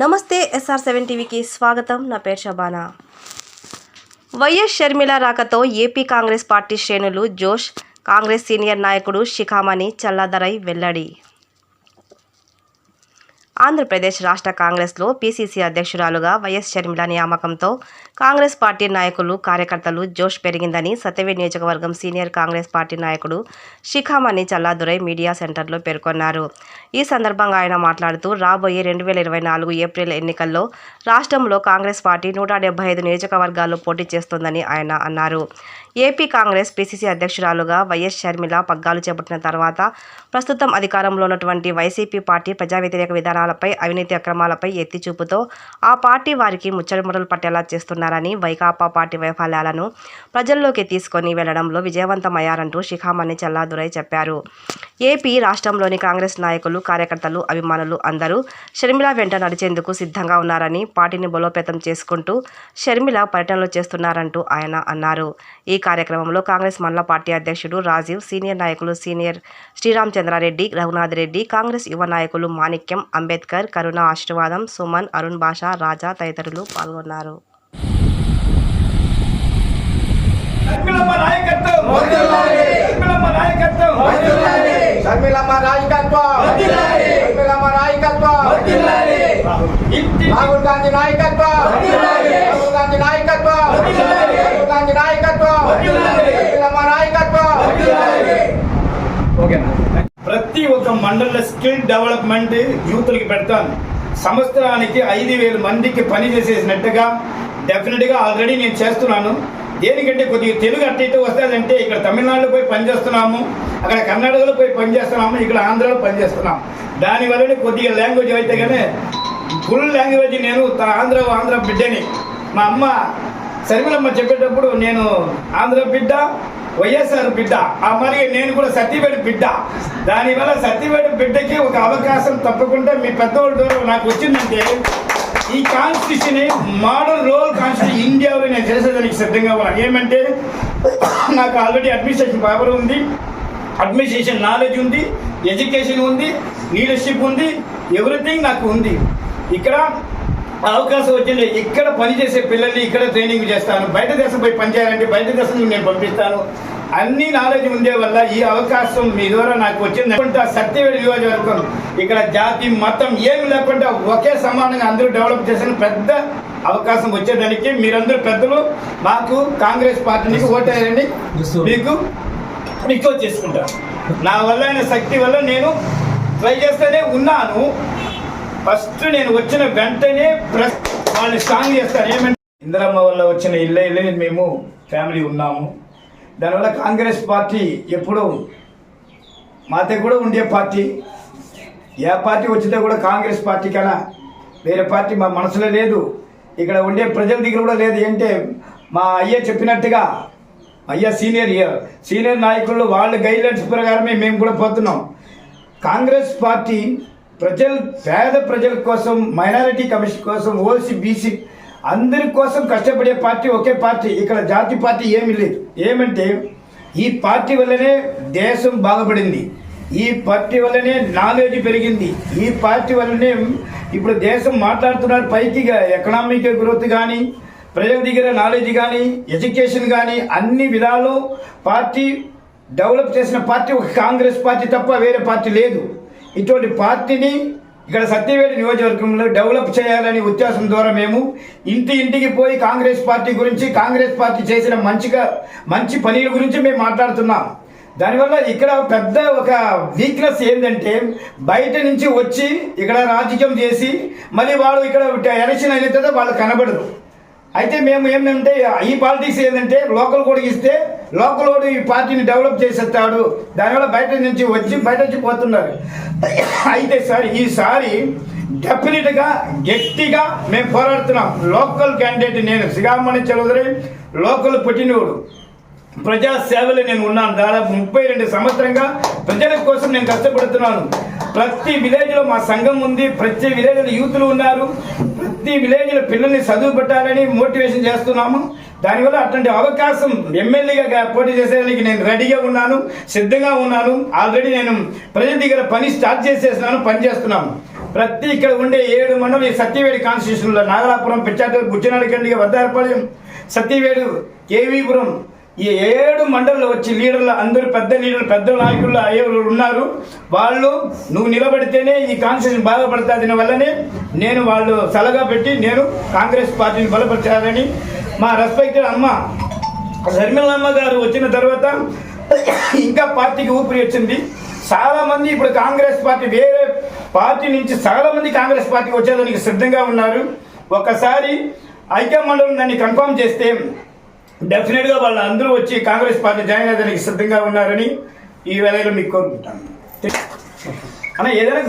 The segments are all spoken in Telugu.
నమస్తే ఎస్ఆర్ సెవెన్ టీవీకి స్వాగతం. నా పేరు షబానా. వైఎస్ షర్మిల రాకతో ఏపీ కాంగ్రెస్ పార్టీ శ్రేణులు జోష్ కాంగ్రెస్ సీనియర్ నాయకుడు శిఖామణి చల్లాదరై వెల్లడి. ఆంధ్రప్రదేశ్ రాష్ట్ర కాంగ్రెస్లో పీసీసీ అధ్యక్షురాలుగా వైఎస్ షర్మిల నియామకంతో కాంగ్రెస్ పార్టీ నాయకులు కార్యకర్తలు జోష్ పెరిగిందని సత్యవేడ్ నియోజకవర్గం సీనియర్ కాంగ్రెస్ పార్టీ నాయకుడు శిఖామణి చల్లాదురై మీడియా సెంటర్లో పేర్కొన్నారు. ఈ సందర్భంగా ఆయన మాట్లాడుతూ రాబోయే రెండు వేల ఇరవై నాలుగు ఏప్రిల్ ఎన్నికల్లో రాష్ట్రంలో కాంగ్రెస్ పార్టీ నూట డెబ్బై ఐదు నియోజకవర్గాల్లో పోటీ చేస్తోందని ఆయన అన్నారు. ఏపీ కాంగ్రెస్ పీసీసీ అధ్యక్షురాలుగా వైఎస్ షర్మిల పగ్గాలు చేపట్టిన తర్వాత ప్రస్తుతం అధికారంలో ఉన్నటువంటి వైసీపీ పార్టీ ప్రజా వ్యతిరేక విధానాలపై అవినీతి అక్రమాలపై ఎత్తి చూపుతో ఆ పార్టీ వారికి ముచ్చటముడలు పట్టేలా చేస్తున్నారని వైకాపా పార్టీ వైఫల్యాలను ప్రజల్లోకి తీసుకొని వెళ్ళడంలో విజయవంతమయ్యారంటూ శిఖామణి చల్లాదురై చెప్పారు. ఏపీ రాష్ట్రంలోని కాంగ్రెస్ నాయకులు కార్యకర్తలు అభిమానులు అందరూ షర్మిల వెంట నడిచేందుకు సిద్ధంగా ఉన్నారని పార్టీని బలోపేతం చేసుకుంటూ షర్మిల పర్యటనలు చేస్తున్నారంటూ ఆయన అన్నారు. ఈ కార్యక్రమంలో కాంగ్రెస్ మండల పార్టీ అధ్యక్షుడు రాజీవ్ సీనియర్ నాయకులు సీనియర్ శ్రీరామచంద్రారెడ్డి రఘునాథ్ రెడ్డి కాంగ్రెస్ యువ నాయకులు మాణిక్యం అంబేద్కర్ కరుణ ఆశీర్వాదం సుమన్ అరుణ్ భాష రాజా తదితరులు పాల్గొన్నారు. షర్మిలమ్మ నాయకత్వం! షర్మిలమ్మ నాయకత్వం! షర్మిలమ్మ నాయకత్వం షర్మిలమ్మ నాయకత్వం ఇంటి రాహుల్ గాంధీ నాయకత్వం! రాహుల్ గాంధీ నాయకత్వం! రాహుల్ గాంధీ నాయకత్వం! షర్మిలమ్మ నాయకత్వం! ప్రతి ప్రభుత్వం మండల స్కిల్ డెవలప్మెంట్ యూత్లకి పెడతాను. సంవత్సరానికి ఐదు వేల మందికి పని చేసేసినట్టుగా డెఫినెట్గా ఆల్రెడీ నేను చేస్తున్నాను. దేనికంటే కొద్దిగా తెలుగు అట్ట ఇటు వస్తుందంటే ఇక్కడ తమిళనాడులో పోయి పనిచేస్తున్నాము అక్కడ కర్ణాటకలో పోయి పనిచేస్తున్నాము ఇక్కడ ఆంధ్రాలో పనిచేస్తున్నాము. దానివల్లనే కొద్దిగా లాంగ్వేజ్ అయితే కానీ ఫుల్ లాంగ్వేజ్ నేను త- ఆంధ్ర ఆంధ్ర బిడ్డని. మా అమ్మ శర్మిలమ్మ చెప్పేటప్పుడు నేను ఆంధ్ర బిడ్డ వైఎస్ఆర్ బిడ్డ ఆ మరి నేను కూడా సత్యవేడి బిడ్డ. దానివల్ల సత్యవేడి బిడ్డకి ఒక అవకాశం తప్పకుండా మీ పెద్దవాళ్ళ ద్వారా నాకు వచ్చిందంటే ఈ కాన్స్టిట్యూషన్ మోడల్ రోల్ కాన్స్టిట్యూషన్ ఇండియాలో నేను చేసేదానికి సిద్ధంగా ఉన్నాను ఏమంటే నాకు ఆల్రెడీ అడ్మినిస్ట్రేషన్ పవర్ ఉంది అడ్మినిస్ట్రేషన్ నాలెడ్జ్ ఉంది ఎడ్యుకేషన్ ఉంది లీడర్షిప్ ఉంది ఎవ్రీథింగ్ నాకు ఉంది. ఇక్కడ అవకాశం వచ్చింది ఇక్కడ పనిచేసే పిల్లల్ని ఇక్కడ ట్రైనింగ్ చేస్తాను. బయట దేశం పోయి పనిచేయాలంటే బయట దేశం నేను పంపిస్తాను. అన్ని నాలెడ్జ్ ఉండే వల్ల ఈ అవకాశం మీ ద్వారా నాకు వచ్చింది. అనుకుంటా సత్యవేడి నియోజకవర్గం ఇక్కడ జాతి మతం ఏమి లేకుండా ఒకే సమానంగా అందరూ డెవలప్ చేసిన పెద్ద అవకాశం వచ్చేదానికి మీరందరూ పెద్దలు మాకు కాంగ్రెస్ పార్టీకి ఓటేయండి మీకు రిక్వెస్ట్ చేసుకుంటాను నా వల్ల అయిన శక్తి వల్ల నేను ట్రై చేస్తూనే ఉన్నాను. ఫస్ట్ నేను వచ్చిన వెంటనే ప్రెస్ వాళ్ళని స్ట్రాంగ్ చేస్తాను ఏమంటే ఇందిరమ్మ వల్ల వచ్చిన ఇల్లే ఇల్లే మేము ఫ్యామిలీ ఉన్నాము. దానివల్ల కాంగ్రెస్ పార్టీ ఎప్పుడు మాతో కూడా ఉండే పార్టీ. ఏ పార్టీ వచ్చినా కూడా కాంగ్రెస్ పార్టీ కన్నా వేరే పార్టీ మా మనసులో లేదు. ఇక్కడ ఉండే ప్రజల దగ్గర కూడా లేదు. ఏంటంటే మా అయ్య చెప్పినట్టుగా అయ్య సీనియర్ సీనియర్ నాయకులు వాళ్ళ గైడ్లైన్స్ ప్రకారమే మేము కూడా పోతున్నాం. కాంగ్రెస్ పార్టీ ప్రజలు పేద ప్రజల కోసం మైనారిటీ కమిషన్ కోసం ఓసీ బీసీ అందరి కోసం కష్టపడే పార్టీ ఒకే పార్టీ. ఇక్కడ జాతి పార్టీ ఏమీ లేదు. ఏమంటే ఈ పార్టీ వల్లనే దేశం బాగుపడింది. ఈ పార్టీ వల్లనే నాలెడ్జ్ పెరిగింది. ఈ పార్టీ వల్లనే ఇప్పుడు దేశం మాట్లాడుతున్నారు. పైకి ఎకనామిక్ గ్రోత్ కానీ ప్రజల దగ్గర నాలెడ్జ్ కానీ ఎడ్యుకేషన్ కానీ అన్ని విధాలు పార్టీ డెవలప్ చేసిన పార్టీ ఒక కాంగ్రెస్ పార్టీ తప్ప వేరే పార్టీ లేదు. ఇటువంటి పార్టీని ఇక్కడ సత్యవేడి నియోజకవర్గంలో డెవలప్ చేయాలని ఉద్దేశం ద్వారా మేము ఇంటి ఇంటికి పోయి కాంగ్రెస్ పార్టీ గురించి కాంగ్రెస్ పార్టీ చేసిన మంచిగా మంచి పనుల గురించి మేము మాట్లాడుతున్నాం. దానివల్ల ఇక్కడ పెద్ద ఒక వీక్నెస్ ఏంటంటే బయట నుంచి వచ్చి ఇక్కడ రాజకీయం చేసి మళ్ళీ వాళ్ళు ఇక్కడ ఎలక్షన్ అయిన తర్వాత వాళ్ళు కనబడరు. అయితే మేము ఏంటంటే ఈ పాలిటిక్స్ ఏంటంటే లోకల్ కూడా ఇస్తే లోకల్ కూడా ఈ పార్టీని డెవలప్ చేసేస్తాడు. దానివల్ల బయట నుంచి వచ్చి బయట నుంచి పోతున్నారు. అయితే సార్ ఈసారి డెఫినెట్గా గట్టిగా మేము పోరాడుతున్నాం. లోకల్ క్యాండిడేట్ నేను శ్రీరామణి చౌదరి లోకల్ పుట్టినోడు. ప్రజా సేవలో నేను ఉన్నాను. దాదాపు ముప్పై రెండు సంవత్సరంగా ప్రజల కోసం నేను కష్టపడుతున్నాను. ప్రతి విలేజ్లో మా సంఘం ఉంది. ప్రతి విలేజ్లో యూత్లు ఉన్నారు. ప్రతి విలేజ్ విలేజ్లో పిల్లల్ని చదువు పెట్టాలని మోటివేషన్ చేస్తున్నాము. దానివల్ల అటువంటి అవకాశం ఎమ్మెల్యేగా పోటీ చేసేదానికి నేను రెడీగా ఉన్నాను సిద్ధంగా ఉన్నాను. ఆల్రెడీ నేను ప్రజల దగ్గర పని స్టార్ట్ చేసేసినాను పని చేస్తున్నాము. ప్రతి ఇక్కడ ఉండే ఏడు మండలం ఈ సత్యవేడి కాన్స్టిట్యూషన్లో నాగలాపురం పిచ్చాట బుచ్చినాడకండి వద్దారపాలెం సత్యవేడు కేవీపురం ఈ ఏడు మండల్లో వచ్చి లీడర్లు అందరూ పెద్ద లీడర్లు పెద్ద నాయకులు అయ్యేవారు ఉన్నారు. వాళ్ళు నువ్వు నిలబడితేనే ఈ కాన్స్టిట్యూషన్ బాధపడుతుంది వల్లనే నేను వాళ్ళు సలహా పెట్టి నేను కాంగ్రెస్ పార్టీని బలపరచాలని మా రెస్పెక్టెడ్ అమ్మ షర్మిలమ్మ గారు వచ్చిన తర్వాత ఇంకా పార్టీకి ఊపిరి వచ్చింది. చాలామంది ఇప్పుడు కాంగ్రెస్ పార్టీ వేరే పార్టీ నుంచి చాలామంది కాంగ్రెస్ పార్టీకి వచ్చేదానికి సిద్ధంగా ఉన్నారు. ఒకసారి ఐక్యమండలం దాన్ని కన్ఫర్మ్ చేస్తే డెఫినెట్గా వాళ్ళు అందరూ వచ్చి కాంగ్రెస్ పార్టీ జాయిన్ అయ్యేదానికి సిద్ధంగా ఉన్నారని ఈ వేళలో మీకు కోరుకుంటాను. అన్న ఏదైనా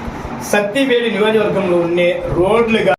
సత్తివేడి నియోజకవర్గంలో ఉండే రోడ్లుగా